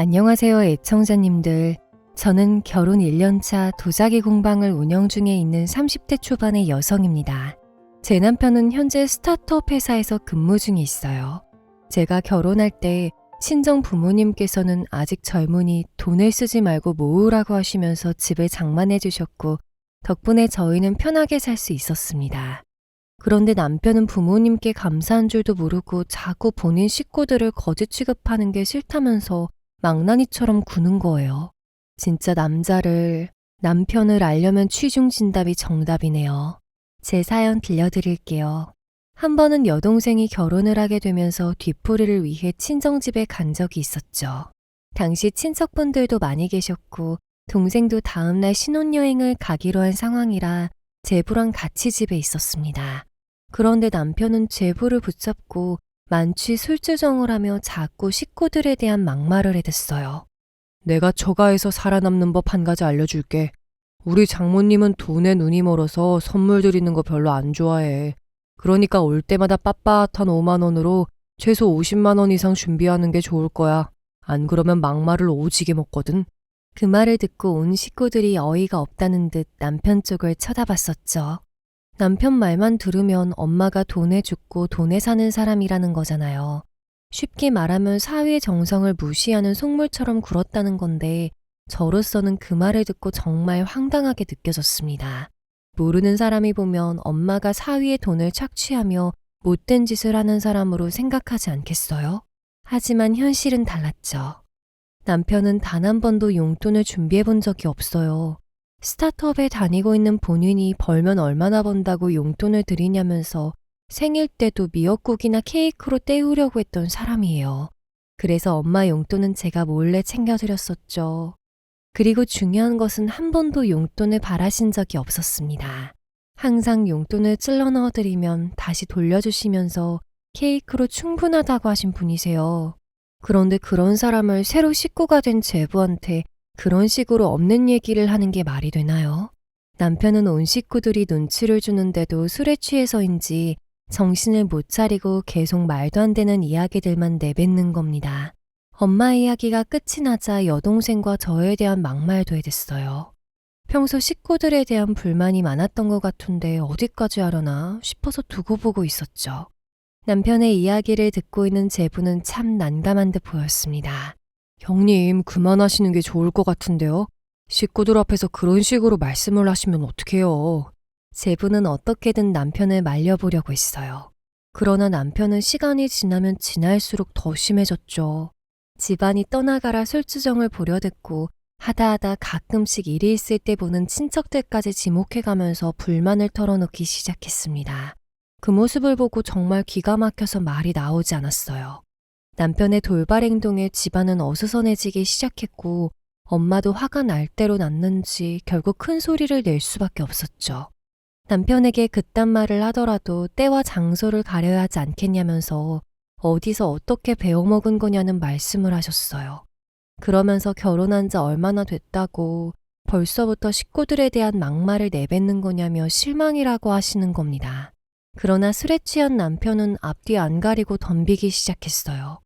안녕하세요, 애청자님들. 저는 결혼 1년차 도자기 공방을 운영 중에 있는 30대 초반의 여성입니다. 제 남편은 현재 스타트업 회사에서 근무 중에 있어요. 제가 결혼할 때 친정 부모님께서는 아직 젊으니 돈을 쓰지 말고 모으라고 하시면서 집을 장만해 주셨고 덕분에 저희는 편하게 살 수 있었습니다. 그런데 남편은 부모님께 감사한 줄도 모르고 자꾸 본인 식구들을 거지 취급하는 게 싫다면서 망나니처럼 구는 거예요. 진짜 남자를, 남편을 알려면 취중진답이 정답이네요. 제 사연 들려드릴게요. 한 번은 여동생이 결혼을 하게 되면서 뒤풀이를 위해 친정집에 간 적이 있었죠. 당시 친척분들도 많이 계셨고, 동생도 다음날 신혼여행을 가기로 한 상황이라 제부랑 같이 집에 있었습니다. 그런데 남편은 제부를 붙잡고 만취 술주정을 하며 자꾸 식구들에 대한 막말을 해댔어요. 내가 처가에서 살아남는 법 한 가지 알려줄게. 우리 장모님은 돈에 눈이 멀어서 선물 드리는 거 별로 안 좋아해. 그러니까 올 때마다 빳빳한 5만 원으로 최소 50만 원 이상 준비하는 게 좋을 거야. 안 그러면 막말을 오지게 먹거든. 그 말을 듣고 온 식구들이 어이가 없다는 듯 남편 쪽을 쳐다봤었죠. 남편 말만 들으면 엄마가 돈에 죽고 돈에 사는 사람이라는 거잖아요. 쉽게 말하면 사회의 정성을 무시하는 속물처럼 굴었다는 건데 저로서는 그 말을 듣고 정말 황당하게 느껴졌습니다. 모르는 사람이 보면 엄마가 사위의 돈을 착취하며 못된 짓을 하는 사람으로 생각하지 않겠어요? 하지만 현실은 달랐죠. 남편은 단 한 번도 용돈을 준비해 본 적이 없어요. 스타트업에 다니고 있는 본인이 벌면 얼마나 번다고 용돈을 드리냐면서 생일 때도 미역국이나 케이크로 때우려고 했던 사람이에요. 그래서 엄마 용돈은 제가 몰래 챙겨드렸었죠. 그리고 중요한 것은 한 번도 용돈을 바라신 적이 없었습니다. 항상 용돈을 찔러 넣어드리면 다시 돌려주시면서 케이크로 충분하다고 하신 분이세요. 그런데 그런 사람을 새로 식구가 된 제부한테 그런 식으로 없는 얘기를 하는 게 말이 되나요? 남편은 온 식구들이 눈치를 주는데도 술에 취해서인지 정신을 못 차리고 계속 말도 안 되는 이야기들만 내뱉는 겁니다. 엄마 이야기가 끝이 나자 여동생과 저에 대한 막말도 해댔어요. 평소 식구들에 대한 불만이 많았던 것 같은데 어디까지 하려나 싶어서 두고 보고 있었죠. 남편의 이야기를 듣고 있는 제부는 참 난감한 듯 보였습니다. 형님, 그만하시는 게 좋을 것 같은데요. 식구들 앞에서 그런 식으로 말씀을 하시면 어떡해요. 제부는 어떻게든 남편을 말려보려고 했어요. 그러나 남편은 시간이 지나면 지날수록 더 심해졌죠. 집안이 떠나가라 술주정을 보려듣고 하다하다 가끔씩 일이 있을 때 보는 친척들까지 지목해가면서 불만을 털어놓기 시작했습니다. 그 모습을 보고 정말 기가 막혀서 말이 나오지 않았어요. 남편의 돌발 행동에 집안은 어수선해지기 시작했고 엄마도 화가 날 대로 났는지 결국 큰 소리를 낼 수밖에 없었죠. 남편에게 그딴 말을 하더라도 때와 장소를 가려야 하지 않겠냐면서 어디서 어떻게 배워먹은 거냐는 말씀을 하셨어요. 그러면서 결혼한 지 얼마나 됐다고 벌써부터 식구들에 대한 막말을 내뱉는 거냐며 실망이라고 하시는 겁니다. 그러나 술에 취한 남편은 앞뒤 안 가리고 덤비기 시작했어요.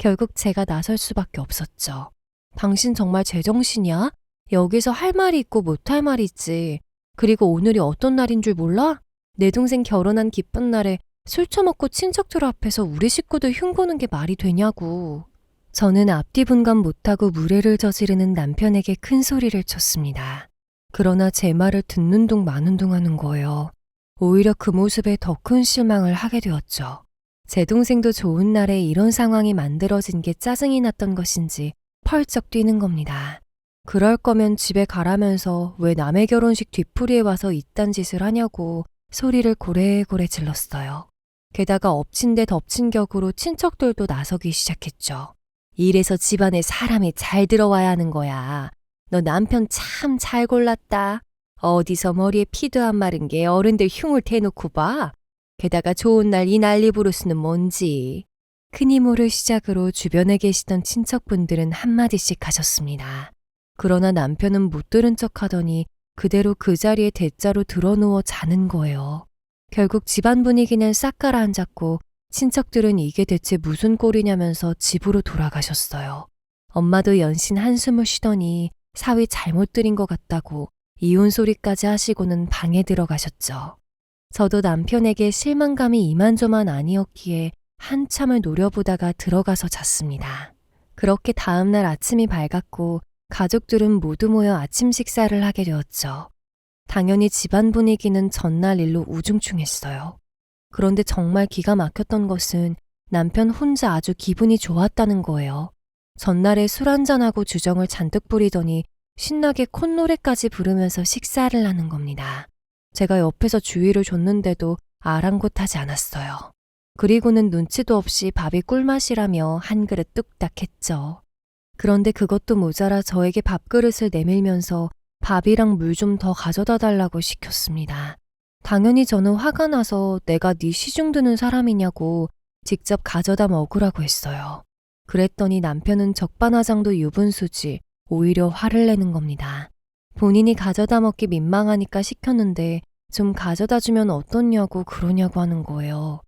결국 제가 나설 수밖에 없었죠. 당신 정말 제정신이야? 여기서 할 말이 있고 못할 말이 있지. 그리고 오늘이 어떤 날인 줄 몰라? 내 동생 결혼한 기쁜 날에 술 처먹고 친척들 앞에서 우리 식구들 흉보는 게 말이 되냐고. 저는 앞뒤 분간 못하고 무례를 저지르는 남편에게 큰 소리를 쳤습니다. 그러나 제 말을 듣는 둥 마는 둥 하는 거예요. 오히려 그 모습에 더 큰 실망을 하게 되었죠. 제 동생도 좋은 날에 이런 상황이 만들어진 게 짜증이 났던 것인지 펄쩍 뛰는 겁니다. 그럴 거면 집에 가라면서 왜 남의 결혼식 뒤풀이에 와서 이딴 짓을 하냐고 소리를 고래고래 질렀어요. 게다가 엎친 데 덮친 격으로 친척들도 나서기 시작했죠. 이래서 집안에 사람이 잘 들어와야 하는 거야. 너 남편 참 잘 골랐다. 어디서 머리에 피도 안 마른 게 어른들 흉을 대놓고 봐. 게다가 좋은 날 이 난리 부르스는 뭔지. 큰 이모를 시작으로 주변에 계시던 친척분들은 한마디씩 하셨습니다. 그러나 남편은 못 들은 척 하더니 그대로 그 자리에 대자로 드러누워 자는 거예요. 결국 집안 분위기는 싹 가라앉았고 친척들은 이게 대체 무슨 꼴이냐면서 집으로 돌아가셨어요. 엄마도 연신 한숨을 쉬더니 사위 잘못 들인 것 같다고 이혼 소리까지 하시고는 방에 들어가셨죠. 저도 남편에게 실망감이 이만저만 아니었기에 한참을 노려보다가 들어가서 잤습니다. 그렇게 다음날 아침이 밝았고 가족들은 모두 모여 아침 식사를 하게 되었죠. 당연히 집안 분위기는 전날 일로 우중충했어요. 그런데 정말 기가 막혔던 것은 남편 혼자 아주 기분이 좋았다는 거예요. 전날에 술 한잔하고 주정을 잔뜩 부리더니 신나게 콧노래까지 부르면서 식사를 하는 겁니다. 제가 옆에서 주의를 줬는데도 아랑곳하지 않았어요. 그리고는 눈치도 없이 밥이 꿀맛이라며 한 그릇 뚝딱 했죠. 그런데 그것도 모자라 저에게 밥그릇을 내밀면서 밥이랑 물 좀 더 가져다 달라고 시켰습니다. 당연히 저는 화가 나서 내가 네 시중 드는 사람이냐고 직접 가져다 먹으라고 했어요. 그랬더니 남편은 적반하장도 유분수지 오히려 화를 내는 겁니다. 본인이 가져다 먹기 민망하니까 시켰는데 좀 가져다 주면 어떻냐고 그러냐고 하는 거예요.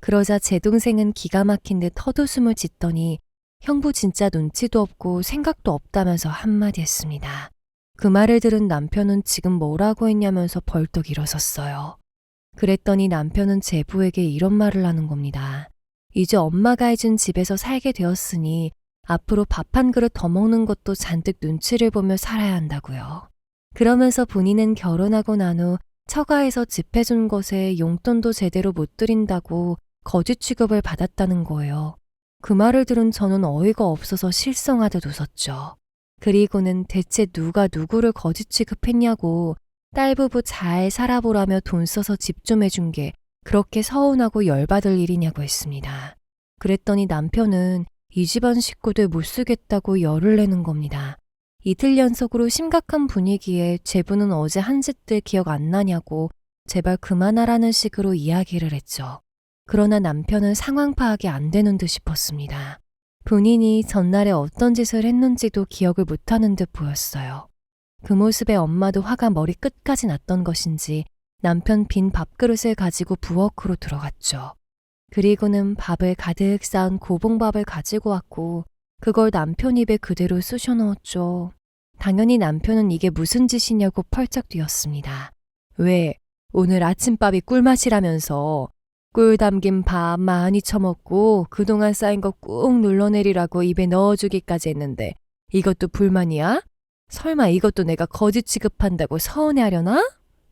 그러자 제 동생은 기가 막힌 듯 헛웃음을 짓더니 형부 진짜 눈치도 없고 생각도 없다면서 한마디 했습니다. 그 말을 들은 남편은 지금 뭐라고 했냐면서 벌떡 일어섰어요. 그랬더니 남편은 제부에게 이런 말을 하는 겁니다. 이제 엄마가 해준 집에서 살게 되었으니 앞으로 밥 한 그릇 더 먹는 것도 잔뜩 눈치를 보며 살아야 한다고요. 그러면서 본인은 결혼하고 난 후 처가에서 집 해준 것에 용돈도 제대로 못 드린다고 거짓 취급을 받았다는 거예요. 그 말을 들은 저는 어이가 없어서 실성하듯 웃었죠. 그리고는 대체 누가 누구를 거짓 취급했냐고 딸 부부 잘 살아보라며 돈 써서 집 좀 해준 게 그렇게 서운하고 열받을 일이냐고 했습니다. 그랬더니 남편은 이 집안 식구들 못 쓰겠다고 열을 내는 겁니다. 이틀 연속으로 심각한 분위기에 제부는 어제 한 짓들 기억 안 나냐고 제발 그만하라는 식으로 이야기를 했죠. 그러나 남편은 상황 파악이 안 되는 듯 싶었습니다. 본인이 전날에 어떤 짓을 했는지도 기억을 못하는 듯 보였어요. 그 모습에 엄마도 화가 머리 끝까지 났던 것인지 남편 빈 밥그릇을 가지고 부엌으로 들어갔죠. 그리고는 밥을 가득 쌓은 고봉밥을 가지고 왔고 그걸 남편 입에 그대로 쑤셔 넣었죠. 당연히 남편은 이게 무슨 짓이냐고 펄쩍 뛰었습니다. 왜 오늘 아침밥이 꿀맛이라면서 꿀 담긴 밥 많이 처먹고 그동안 쌓인 거 꾹 눌러내리라고 입에 넣어주기까지 했는데 이것도 불만이야? 설마 이것도 내가 거짓 취급한다고 서운해하려나?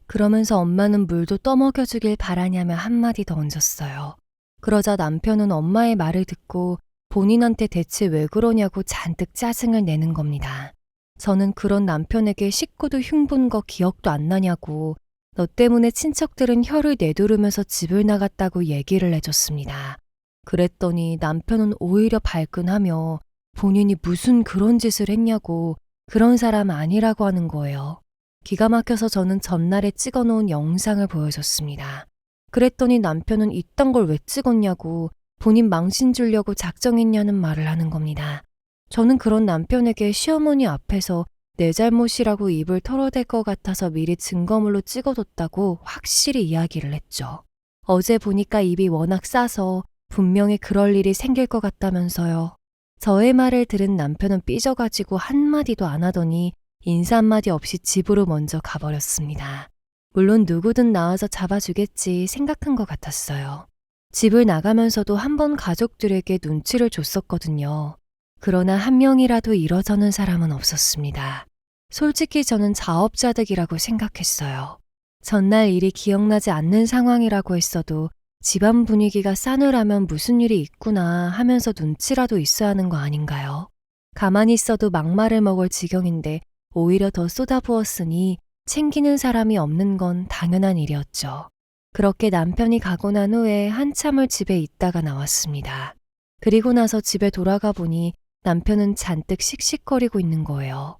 그러면서 엄마는 물도 떠먹여주길 바라냐며 한마디 더 얹었어요. 그러자 남편은 엄마의 말을 듣고 본인한테 대체 왜 그러냐고 잔뜩 짜증을 내는 겁니다. 저는 그런 남편에게 식구도 흉본 거 기억도 안 나냐고 너 때문에 친척들은 혀를 내두르면서 집을 나갔다고 얘기를 해줬습니다. 그랬더니 남편은 오히려 발끈하며 본인이 무슨 그런 짓을 했냐고 그런 사람 아니라고 하는 거예요. 기가 막혀서 저는 전날에 찍어 놓은 영상을 보여줬습니다. 그랬더니 남편은 이딴 걸 왜 찍었냐고 본인 망신 주려고 작정했냐는 말을 하는 겁니다. 저는 그런 남편에게 시어머니 앞에서 내 잘못이라고 입을 털어댈 것 같아서 미리 증거물로 찍어뒀다고 확실히 이야기를 했죠. 어제 보니까 입이 워낙 싸서 분명히 그럴 일이 생길 것 같다면서요. 저의 말을 들은 남편은 삐져가지고 한마디도 안 하더니 인사 한마디 없이 집으로 먼저 가버렸습니다. 물론 누구든 나와서 잡아주겠지 생각한 것 같았어요. 집을 나가면서도 한 번 가족들에게 눈치를 줬었거든요. 그러나 한 명이라도 일어서는 사람은 없었습니다. 솔직히 저는 자업자득이라고 생각했어요. 전날 일이 기억나지 않는 상황이라고 했어도 집안 분위기가 싸늘하면 무슨 일이 있구나 하면서 눈치라도 있어야 하는 거 아닌가요? 가만히 있어도 막말을 먹을 지경인데 오히려 더 쏟아부었으니 챙기는 사람이 없는 건 당연한 일이었죠. 그렇게 남편이 가고 난 후에 한참을 집에 있다가 나왔습니다. 그리고 나서 집에 돌아가 보니 남편은 잔뜩 씩씩거리고 있는 거예요.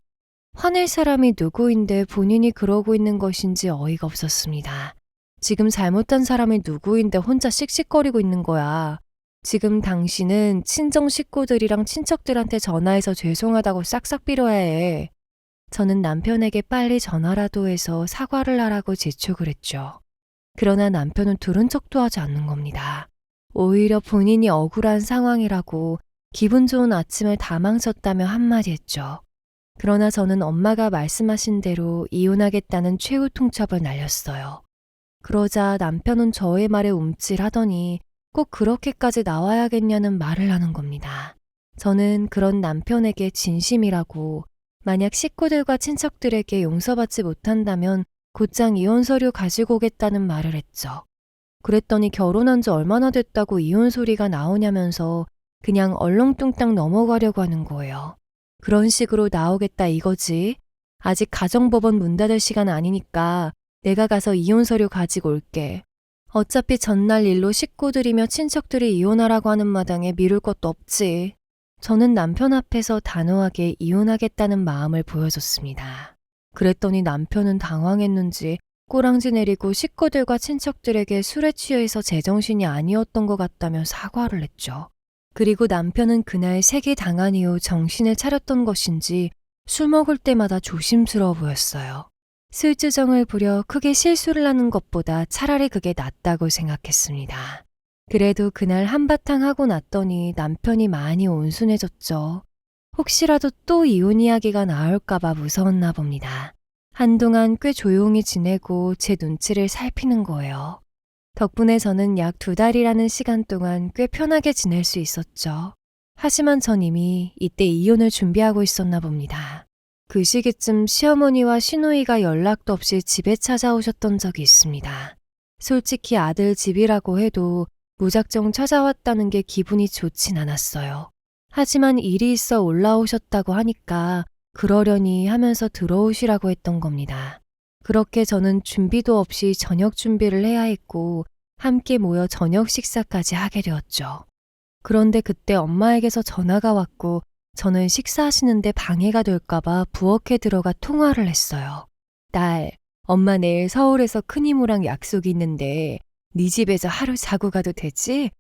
화낼 사람이 누구인데 본인이 그러고 있는 것인지 어이가 없었습니다. 지금 잘못한 사람이 누구인데 혼자 씩씩거리고 있는 거야. 지금 당신은 친정 식구들이랑 친척들한테 전화해서 죄송하다고 싹싹 빌어야 해. 저는 남편에게 빨리 전화라도 해서 사과를 하라고 재촉을 했죠. 그러나 남편은 들은 척도 하지 않는 겁니다. 오히려 본인이 억울한 상황이라고 기분 좋은 아침을 다 망쳤다며 한마디 했죠. 그러나 저는 엄마가 말씀하신 대로 이혼하겠다는 최후 통첩을 날렸어요. 그러자 남편은 저의 말에 움찔하더니 꼭 그렇게까지 나와야겠냐는 말을 하는 겁니다. 저는 그런 남편에게 진심이라고 만약 식구들과 친척들에게 용서받지 못한다면 곧장 이혼 서류 가지고 오겠다는 말을 했죠. 그랬더니 결혼한 지 얼마나 됐다고 이혼 소리가 나오냐면서 그냥 얼렁뚱땅 넘어가려고 하는 거예요. 그런 식으로 나오겠다 이거지. 아직 가정법원 문 닫을 시간 아니니까 내가 가서 이혼 서류 가지고 올게. 어차피 전날 일로 식구들이며 친척들이 이혼하라고 하는 마당에 미룰 것도 없지. 저는 남편 앞에서 단호하게 이혼하겠다는 마음을 보여줬습니다. 그랬더니 남편은 당황했는지 꼬랑지 내리고 식구들과 친척들에게 술에 취해서 제정신이 아니었던 것 같다며 사과를 했죠. 그리고 남편은 그날 세게 당한 이후 정신을 차렸던 것인지 술 먹을 때마다 조심스러워 보였어요. 술주정을 부려 크게 실수를 하는 것보다 차라리 그게 낫다고 생각했습니다. 그래도 그날 한바탕 하고 났더니 남편이 많이 온순해졌죠. 혹시라도 또 이혼 이야기가 나올까봐 무서웠나 봅니다. 한동안 꽤 조용히 지내고 제 눈치를 살피는 거예요. 덕분에 저는 약 두 달이라는 시간 동안 꽤 편하게 지낼 수 있었죠. 하지만 전 이미 이때 이혼을 준비하고 있었나 봅니다. 그 시기쯤 시어머니와 시누이가 연락도 없이 집에 찾아오셨던 적이 있습니다. 솔직히 아들 집이라고 해도 무작정 찾아왔다는 게 기분이 좋진 않았어요. 하지만 일이 있어 올라오셨다고 하니까 그러려니 하면서 들어오시라고 했던 겁니다. 그렇게 저는 준비도 없이 저녁 준비를 해야 했고 함께 모여 저녁 식사까지 하게 되었죠. 그런데 그때 엄마에게서 전화가 왔고 저는 식사하시는데 방해가 될까봐 부엌에 들어가 통화를 했어요. 딸, 엄마 내일 서울에서 큰이모랑 약속이 있는데 네 집에서 하루 자고 가도 되지?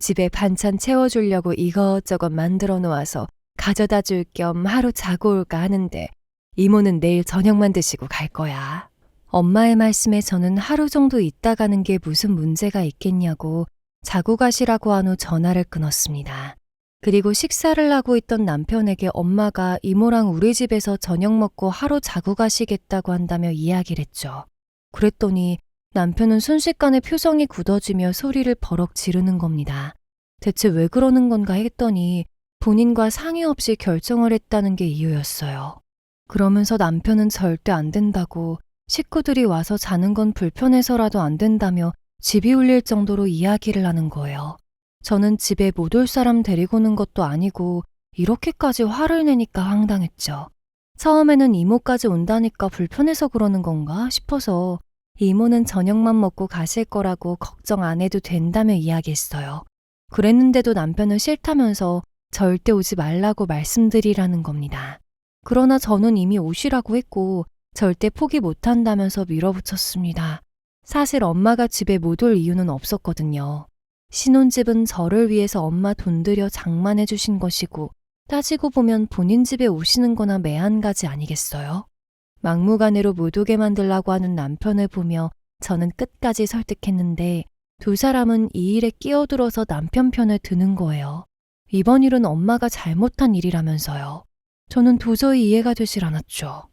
집에 반찬 채워주려고 이것저것 만들어 놓아서 가져다 줄 겸 하루 자고 올까 하는데 이모는 내일 저녁만 드시고 갈 거야. 엄마의 말씀에 저는 하루 정도 있다 가는 게 무슨 문제가 있겠냐고 자고 가시라고 한 후 전화를 끊었습니다. 그리고 식사를 하고 있던 남편에게 엄마가 이모랑 우리 집에서 저녁 먹고 하루 자고 가시겠다고 한다며 이야기를 했죠. 그랬더니 남편은 순식간에 표정이 굳어지며 소리를 버럭 지르는 겁니다. 대체 왜 그러는 건가 했더니 본인과 상의 없이 결정을 했다는 게 이유였어요. 그러면서 남편은 절대 안 된다고 식구들이 와서 자는 건 불편해서라도 안 된다며 집이 울릴 정도로 이야기를 하는 거예요. 저는 집에 못 올 사람 데리고 오는 것도 아니고 이렇게까지 화를 내니까 황당했죠. 처음에는 이모까지 온다니까 불편해서 그러는 건가 싶어서 이모는 저녁만 먹고 가실 거라고 걱정 안 해도 된다며 이야기했어요. 그랬는데도 남편은 싫다면서 절대 오지 말라고 말씀드리라는 겁니다. 그러나 저는 이미 오시라고 했고 절대 포기 못 한다면서 밀어붙였습니다. 사실 엄마가 집에 못 올 이유는 없었거든요. 신혼집은 저를 위해서 엄마 돈 들여 장만해 주신 것이고 따지고 보면 본인 집에 오시는 거나 매한 가지 아니겠어요? 막무가내로 못 오게 만들라고 하는 남편을 보며 저는 끝까지 설득했는데 두 사람은 이 일에 끼어들어서 남편 편을 드는 거예요. 이번 일은 엄마가 잘못한 일이라면서요. 저는 도저히 이해가 되질 않았죠.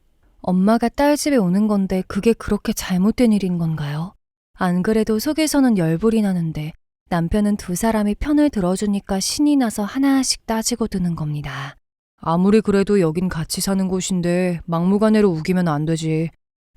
엄마가 딸 집에 오는 건데 그게 그렇게 잘못된 일인 건가요? 안 그래도 속에서는 열불이 나는데 남편은 두 사람이 편을 들어주니까 신이 나서 하나씩 따지고 드는 겁니다. 아무리 그래도 여긴 같이 사는 곳인데 막무가내로 우기면 안 되지.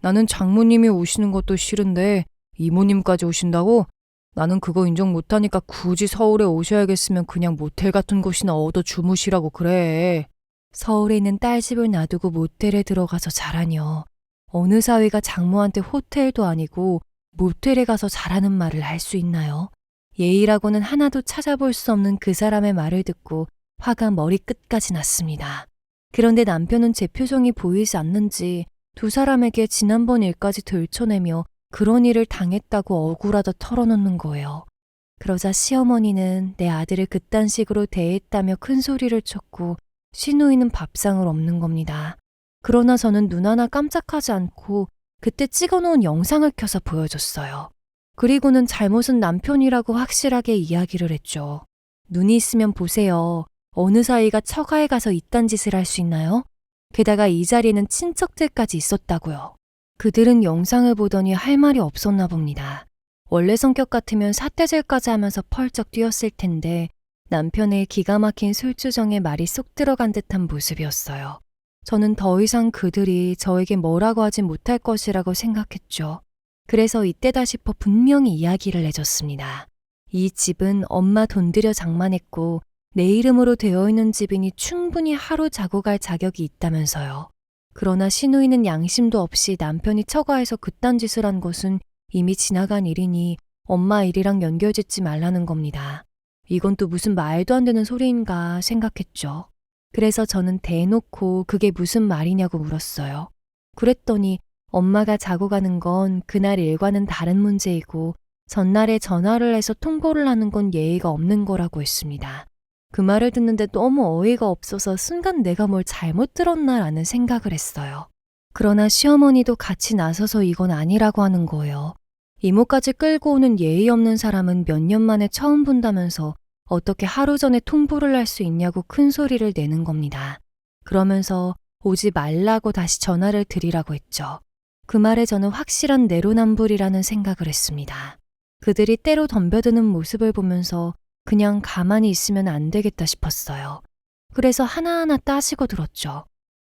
나는 장모님이 오시는 것도 싫은데 이모님까지 오신다고? 나는 그거 인정 못하니까 굳이 서울에 오셔야겠으면 그냥 모텔 같은 곳이나 얻어 주무시라고 그래. 서울에 있는 딸 집을 놔두고 모텔에 들어가서 자라뇨. 어느 사위가 장모한테 호텔도 아니고 모텔에 가서 자라는 말을 할 수 있나요? 예의라고는 하나도 찾아볼 수 없는 그 사람의 말을 듣고 화가 머리끝까지 났습니다. 그런데 남편은 제 표정이 보이지 않는지 두 사람에게 지난번 일까지 들춰내며 그런 일을 당했다고 억울하다 털어놓는 거예요. 그러자 시어머니는 내 아들을 그딴 식으로 대했다며 큰 소리를 쳤고 시누이는 밥상을 없는 겁니다. 그러나 저는 눈 하나 깜짝하지 않고 그때 찍어놓은 영상을 켜서 보여줬어요. 그리고는 잘못은 남편이라고 확실하게 이야기를 했죠. 눈이 있으면 보세요. 어느 사이가 처가에 가서 이딴 짓을 할 수 있나요? 게다가 이 자리에는 친척들까지 있었다고요. 그들은 영상을 보더니 할 말이 없었나 봅니다. 원래 성격 같으면 사태질까지 하면서 펄쩍 뛰었을 텐데 남편의 기가 막힌 술주정에 말이 쏙 들어간 듯한 모습이었어요. 저는 더 이상 그들이 저에게 뭐라고 하지 못할 것이라고 생각했죠. 그래서 이때다 싶어 분명히 이야기를 해줬습니다. 이 집은 엄마 돈 들여 장만했고 내 이름으로 되어 있는 집이니 충분히 하루 자고 갈 자격이 있다면서요. 그러나 신우이는 양심도 없이 남편이 처가에서 그딴 짓을 한 것은 이미 지나간 일이니 엄마 일이랑 연결짓지 말라는 겁니다. 이건 또 무슨 말도 안 되는 소리인가 생각했죠. 그래서 저는 대놓고 그게 무슨 말이냐고 물었어요. 그랬더니 엄마가 자고 가는 건 그날 일과는 다른 문제이고 전날에 전화를 해서 통보를 하는 건 예의가 없는 거라고 했습니다. 그 말을 듣는데 너무 어이가 없어서 순간 내가 뭘 잘못 들었나라는 생각을 했어요. 그러나 시어머니도 같이 나서서 이건 아니라고 하는 거예요. 이모까지 끌고 오는 예의 없는 사람은 몇 년 만에 처음 본다면서 어떻게 하루 전에 통보를 할 수 있냐고 큰 소리를 내는 겁니다. 그러면서 오지 말라고 다시 전화를 드리라고 했죠. 그 말에 저는 확실한 내로남불이라는 생각을 했습니다. 그들이 때로 덤벼드는 모습을 보면서 그냥 가만히 있으면 안 되겠다 싶었어요. 그래서 하나하나 따지고 들었죠.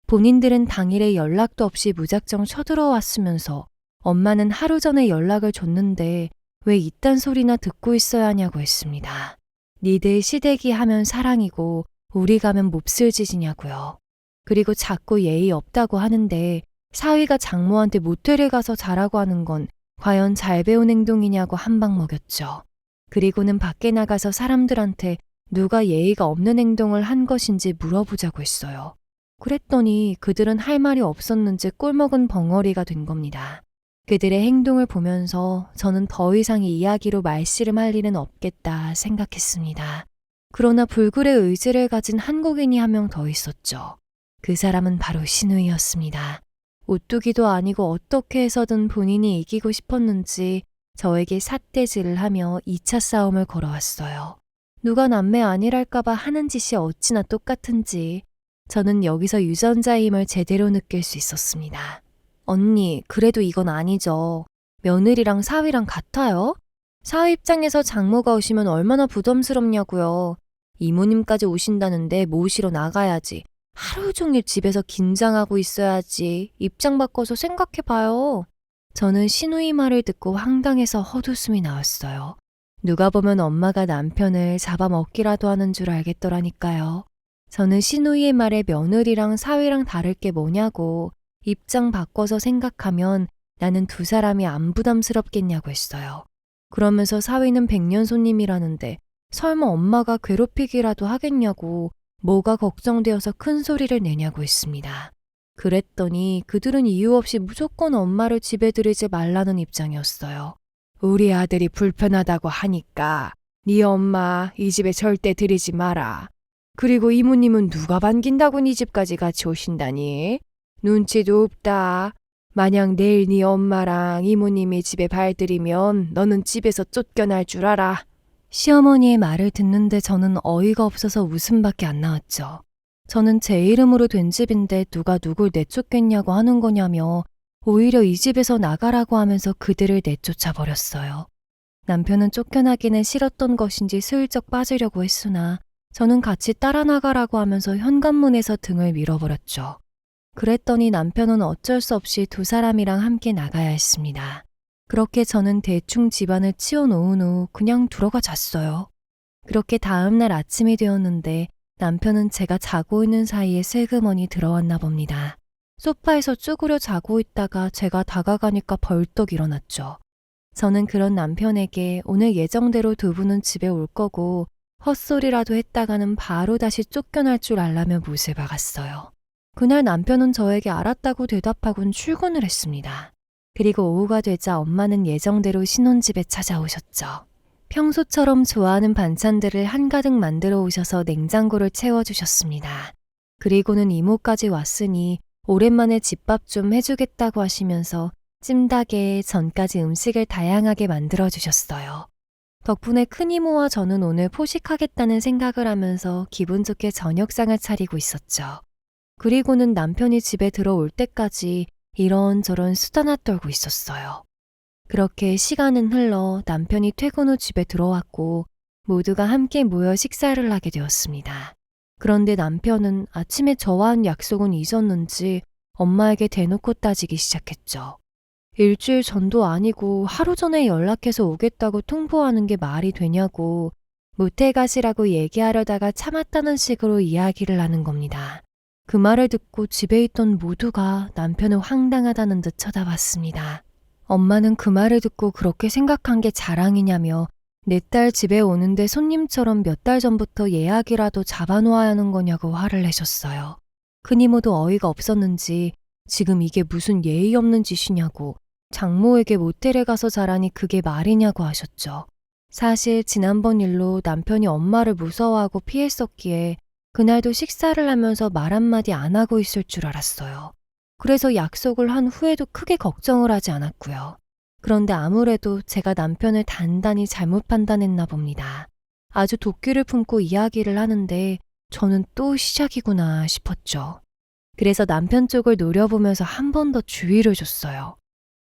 본인들은 당일에 연락도 없이 무작정 쳐들어왔으면서 엄마는 하루 전에 연락을 줬는데 왜 이딴 소리나 듣고 있어야 하냐고 했습니다. 니들 시댁이 하면 사랑이고 우리 가면 몹쓸 짓이냐고요. 그리고 자꾸 예의 없다고 하는데 사위가 장모한테 모텔에 가서 자라고 하는 건 과연 잘 배운 행동이냐고 한방 먹였죠. 그리고는 밖에 나가서 사람들한테 누가 예의가 없는 행동을 한 것인지 물어보자고 했어요. 그랬더니 그들은 할 말이 없었는지 꼴먹은 벙어리가 된 겁니다. 그들의 행동을 보면서 저는 더 이상 이 이야기로 말씨름할 일은 없겠다 생각했습니다. 그러나 불굴의 의지를 가진 한국인이 한 명 더 있었죠. 그 사람은 바로 신우이였습니다. 오뚜기도 아니고 어떻게 해서든 본인이 이기고 싶었는지 저에게 삿대질을 하며 2차 싸움을 걸어왔어요. 누가 남매 아니랄까봐 하는 짓이 어찌나 똑같은지 저는 여기서 유전자임을 제대로 느낄 수 있었습니다. 언니, 그래도 이건 아니죠. 며느리랑 사위랑 같아요? 사위 입장에서 장모가 오시면 얼마나 부담스럽냐고요. 이모님까지 오신다는데 모시러 나가야지. 하루 종일 집에서 긴장하고 있어야지. 입장 바꿔서 생각해봐요. 저는 신우이 말을 듣고 황당해서 헛웃음이 나왔어요. 누가 보면 엄마가 남편을 잡아먹기라도 하는 줄 알겠더라니까요. 저는 신우이의 말에 며느리랑 사위랑 다를 게 뭐냐고 입장 바꿔서 생각하면 나는 두 사람이 안 부담스럽겠냐고 했어요. 그러면서 사위는 백년 손님이라는데 설마 엄마가 괴롭히기라도 하겠냐고 뭐가 걱정되어서 큰 소리를 내냐고 했습니다. 그랬더니 그들은 이유 없이 무조건 엄마를 집에 들이지 말라는 입장이었어요. 우리 아들이 불편하다고 하니까 네 엄마 이 집에 절대 들이지 마라. 그리고 이모님은 누가 반긴다고 네 집까지 같이 오신다니? 눈치도 없다. 만약 내일 네 엄마랑 이모님이 집에 발들이면 너는 집에서 쫓겨날 줄 알아. 시어머니의 말을 듣는데 저는 어이가 없어서 웃음밖에 안 나왔죠. 저는 제 이름으로 된 집인데 누가 누굴 내쫓겠냐고 하는 거냐며 오히려 이 집에서 나가라고 하면서 그들을 내쫓아 버렸어요. 남편은 쫓겨나기는 싫었던 것인지 슬쩍 빠지려고 했으나 저는 같이 따라 나가라고 하면서 현관문에서 등을 밀어버렸죠. 그랬더니 남편은 어쩔 수 없이 두 사람이랑 함께 나가야 했습니다. 그렇게 저는 대충 집안을 치워놓은 후 그냥 들어가 잤어요. 그렇게 다음날 아침이 되었는데 남편은 제가 자고 있는 사이에 슬그머니 들어왔나 봅니다. 소파에서 쭈그려 자고 있다가 제가 다가가니까 벌떡 일어났죠. 저는 그런 남편에게 오늘 예정대로 두 분은 집에 올 거고 헛소리라도 했다가는 바로 다시 쫓겨날 줄 알라며 못을 박았어요. 그날 남편은 저에게 알았다고 대답하곤 출근을 했습니다. 그리고 오후가 되자 엄마는 예정대로 신혼집에 찾아오셨죠. 평소처럼 좋아하는 반찬들을 한가득 만들어 오셔서 냉장고를 채워주셨습니다. 그리고는 이모까지 왔으니 오랜만에 집밥 좀 해주겠다고 하시면서 찜닭에 전까지 음식을 다양하게 만들어 주셨어요. 덕분에 큰 이모와 저는 오늘 포식하겠다는 생각을 하면서 기분 좋게 저녁상을 차리고 있었죠. 그리고는 남편이 집에 들어올 때까지 이런저런 수다나 떨고 있었어요. 그렇게 시간은 흘러 남편이 퇴근 후 집에 들어왔고 모두가 함께 모여 식사를 하게 되었습니다. 그런데 남편은 아침에 저와 한 약속은 잊었는지 엄마에게 대놓고 따지기 시작했죠. 일주일 전도 아니고 하루 전에 연락해서 오겠다고 통보하는 게 말이 되냐고 모텔 가시라고 얘기하려다가 참았다는 식으로 이야기를 하는 겁니다. 그 말을 듣고 집에 있던 모두가 남편을 황당하다는 듯 쳐다봤습니다. 엄마는 그 말을 듣고 그렇게 생각한 게 자랑이냐며 내 딸 집에 오는데 손님처럼 몇 달 전부터 예약이라도 잡아놓아야 하는 거냐고 화를 내셨어요. 큰 이모도 어이가 없었는지 지금 이게 무슨 예의 없는 짓이냐고 장모에게 모텔에 가서 자라니 그게 말이냐고 하셨죠. 사실 지난번 일로 남편이 엄마를 무서워하고 피했었기에 그날도 식사를 하면서 말 한마디 안 하고 있을 줄 알았어요. 그래서 약속을 한 후에도 크게 걱정을 하지 않았고요. 그런데 아무래도 제가 남편을 단단히 잘못 판단했나 봅니다. 아주 도끼를 품고 이야기를 하는데 저는 또 시작이구나 싶었죠. 그래서 남편 쪽을 노려보면서 한 번 더 주의를 줬어요.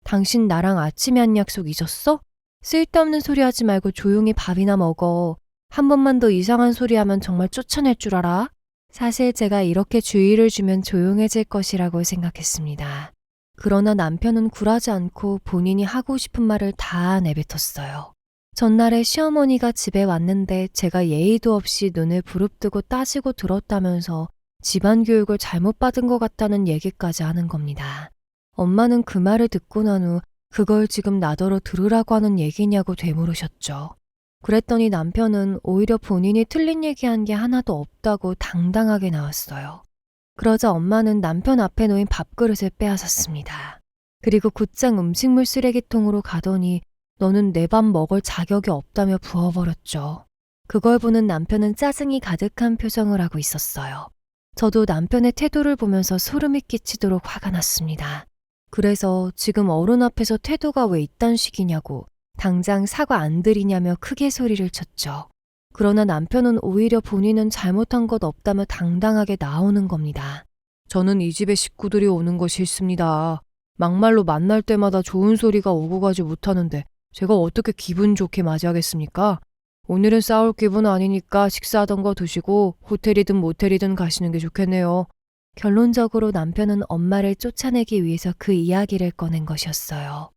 당신 나랑 아침에 한 약속 잊었어? 쓸데없는 소리 하지 말고 조용히 밥이나 먹어. 한 번만 더 이상한 소리 하면 정말 쫓아낼 줄 알아? 사실 제가 이렇게 주의를 주면 조용해질 것이라고 생각했습니다. 그러나 남편은 굴하지 않고 본인이 하고 싶은 말을 다 내뱉었어요. 전날에 시어머니가 집에 왔는데 제가 예의도 없이 눈을 부릅뜨고 따지고 들었다면서 집안 교육을 잘못 받은 것 같다는 얘기까지 하는 겁니다. 엄마는 그 말을 듣고 난 후 그걸 지금 나더러 들으라고 하는 얘기냐고 되물으셨죠. 그랬더니 남편은 오히려 본인이 틀린 얘기한 게 하나도 없다고 당당하게 나왔어요. 그러자 엄마는 남편 앞에 놓인 밥그릇을 빼앗았습니다. 그리고 곧장 음식물 쓰레기통으로 가더니 너는 내 밥 먹을 자격이 없다며 부어버렸죠. 그걸 보는 남편은 짜증이 가득한 표정을 하고 있었어요. 저도 남편의 태도를 보면서 소름이 끼치도록 화가 났습니다. 그래서 지금 어른 앞에서 태도가 왜 이딴 식이냐고 당장 사과 안 드리냐며 크게 소리를 쳤죠. 그러나 남편은 오히려 본인은 잘못한 것 없다며 당당하게 나오는 겁니다. 저는 이 집에 식구들이 오는 거 싫습니다. 막말로 만날 때마다 좋은 소리가 오고 가지 못하는데 제가 어떻게 기분 좋게 맞이하겠습니까? 오늘은 싸울 기분 아니니까 식사하던 거 드시고 호텔이든 모텔이든 가시는 게 좋겠네요. 결론적으로 남편은 엄마를 쫓아내기 위해서 그 이야기를 꺼낸 것이었어요.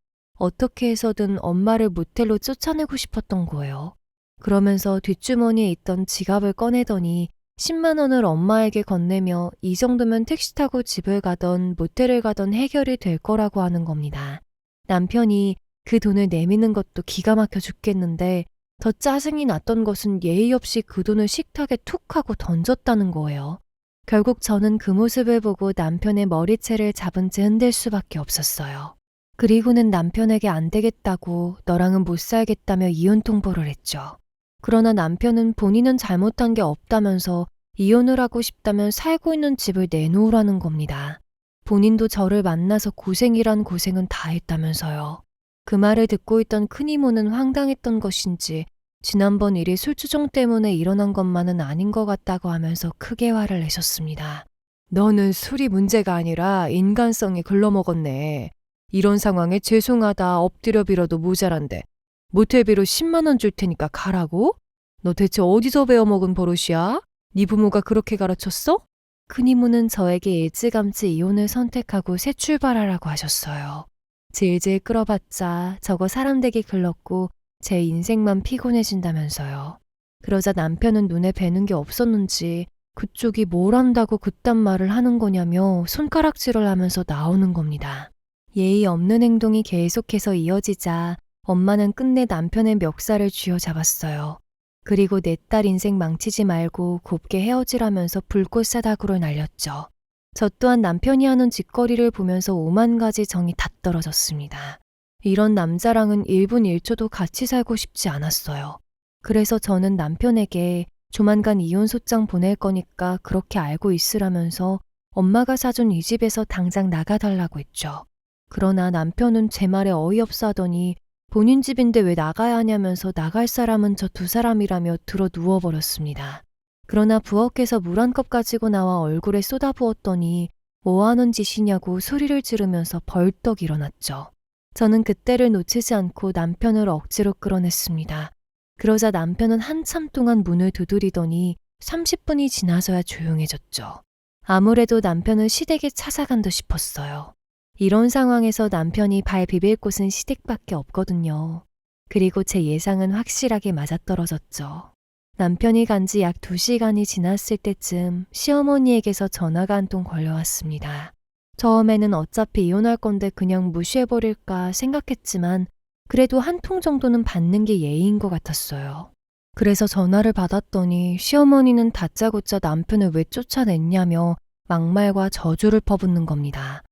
어떻게 해서든 엄마를 모텔로 쫓아내고 싶었던 거예요. 그러면서 뒷주머니에 있던 지갑을 꺼내더니 10만 원을 엄마에게 건네며 이 정도면 택시 타고 집을 가던 모텔을 가던 해결이 될 거라고 하는 겁니다. 남편이 그 돈을 내미는 것도 기가 막혀 죽겠는데 더 짜증이 났던 것은 예의 없이 그 돈을 식탁에 툭 하고 던졌다는 거예요. 결국 저는 그 모습을 보고 남편의 머리채를 잡은 채 흔들 수밖에 없었어요. 그리고는 남편에게 안 되겠다고 너랑은 못 살겠다며 이혼 통보를 했죠. 그러나 남편은 본인은 잘못한 게 없다면서 이혼을 하고 싶다면 살고 있는 집을 내놓으라는 겁니다. 본인도 저를 만나서 고생이란 고생은 다 했다면서요. 그 말을 듣고 있던 큰 이모는 황당했던 것인지 지난번 일이 술주정 때문에 일어난 것만은 아닌 것 같다고 하면서 크게 화를 내셨습니다. 너는 술이 문제가 아니라 인간성이 글러먹었네. 이런 상황에 죄송하다 엎드려 빌어도 모자란데 모텔비로 10만 원 줄 테니까 가라고? 너 대체 어디서 배워먹은 버릇이야? 네 부모가 그렇게 가르쳤어? 큰 이모는 저에게 일찌감치 이혼을 선택하고 새 출발하라고 하셨어요. 질질 끌어봤자 저거 사람 되기 글렀고 제 인생만 피곤해진다면서요. 그러자 남편은 눈에 뵈는 게 없었는지 그쪽이 뭘 한다고 그딴 말을 하는 거냐며 손가락질을 하면서 나오는 겁니다. 예의 없는 행동이 계속해서 이어지자 엄마는 끝내 남편의 멱살을 쥐어잡았어요. 그리고 내 딸 인생 망치지 말고 곱게 헤어지라면서 불꽃 사다구를 날렸죠. 저 또한 남편이 하는 짓거리를 보면서 오만 가지 정이 다 떨어졌습니다. 이런 남자랑은 1분 1초도 같이 살고 싶지 않았어요. 그래서 저는 남편에게 조만간 이혼 소장 보낼 거니까 그렇게 알고 있으라면서 엄마가 사준 이 집에서 당장 나가달라고 했죠. 그러나 남편은 제 말에 어이없어 하더니 본인 집인데 왜 나가야 하냐면서 나갈 사람은 저 두 사람이라며 들어 누워버렸습니다. 그러나 부엌에서 물 한 컵 가지고 나와 얼굴에 쏟아부었더니 뭐 하는 짓이냐고 소리를 지르면서 벌떡 일어났죠. 저는 그때를 놓치지 않고 남편을 억지로 끌어냈습니다. 그러자 남편은 한참 동안 문을 두드리더니 30분이 지나서야 조용해졌죠. 아무래도 남편은 시댁에 찾아간 듯 싶었어요. 이런 상황에서 남편이 발 비빌 곳은 시댁밖에 없거든요. 그리고 제 예상은 확실하게 맞아떨어졌죠. 남편이 간 지 약 2시간이 지났을 때쯤 시어머니에게서 전화가 한 통 걸려왔습니다. 처음에는 어차피 이혼할 건데 그냥 무시해버릴까 생각했지만 그래도 한 통 정도는 받는 게 예의인 것 같았어요. 그래서 전화를 받았더니 시어머니는 다짜고짜 남편을 왜 쫓아냈냐며 막말과 저주를 퍼붓는 겁니다.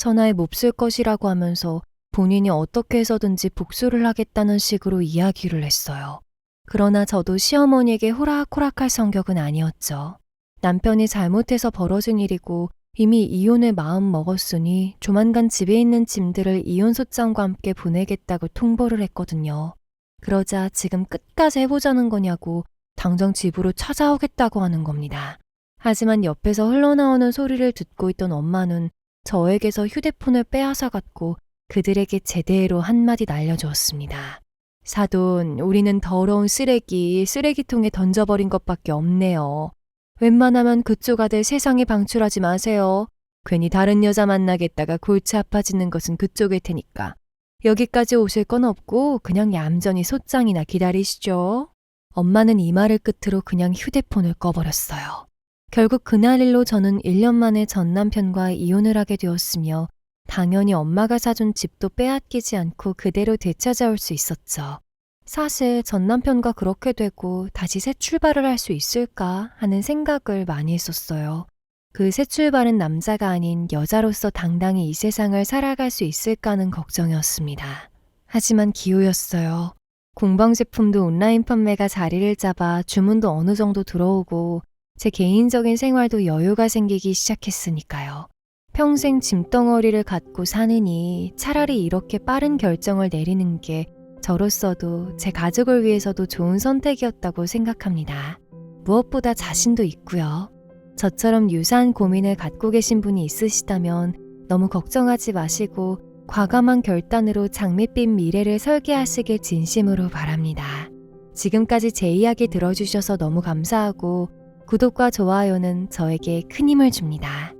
전화에 몹쓸 것이라고 하면서 본인이 어떻게 해서든지 복수를 하겠다는 식으로 이야기를 했어요. 그러나 저도 시어머니에게 호락호락할 성격은 아니었죠. 남편이 잘못해서 벌어진 일이고 이미 이혼을 마음 먹었으니 조만간 집에 있는 짐들을 이혼 소장과 함께 보내겠다고 통보를 했거든요. 그러자 지금 끝까지 해보자는 거냐고 당장 집으로 찾아오겠다고 하는 겁니다. 하지만 옆에서 흘러나오는 소리를 듣고 있던 엄마는 저에게서 휴대폰을 빼앗아갔고 그들에게 제대로 한마디 날려주었습니다. 사돈, 우리는 더러운 쓰레기, 쓰레기통에 던져버린 것밖에 없네요. 웬만하면 그쪽 아들 세상에 방출하지 마세요. 괜히 다른 여자 만나겠다가 골치 아파지는 것은 그쪽일 테니까. 여기까지 오실 건 없고 그냥 얌전히 소장이나 기다리시죠. 엄마는 이 말을 끝으로 그냥 휴대폰을 꺼버렸어요. 결국 그날 일로 저는 1년 만에 전 남편과 이혼을 하게 되었으며 당연히 엄마가 사준 집도 빼앗기지 않고 그대로 되찾아올 수 있었죠. 사실 전 남편과 그렇게 되고 다시 새 출발을 할 수 있을까 하는 생각을 많이 했었어요. 그 새 출발은 남자가 아닌 여자로서 당당히 이 세상을 살아갈 수 있을까는 걱정이었습니다. 하지만 기우였어요. 공방 제품도 온라인 판매가 자리를 잡아 주문도 어느 정도 들어오고 제 개인적인 생활도 여유가 생기기 시작했으니까요. 평생 짐덩어리를 갖고 사느니 차라리 이렇게 빠른 결정을 내리는 게 저로서도 제 가족을 위해서도 좋은 선택이었다고 생각합니다. 무엇보다 자신도 있고요. 저처럼 유사한 고민을 갖고 계신 분이 있으시다면 너무 걱정하지 마시고 과감한 결단으로 장밋빛 미래를 설계하시길 진심으로 바랍니다. 지금까지 제 이야기 들어주셔서 너무 감사하고 구독과 좋아요는 저에게 큰 힘을 줍니다.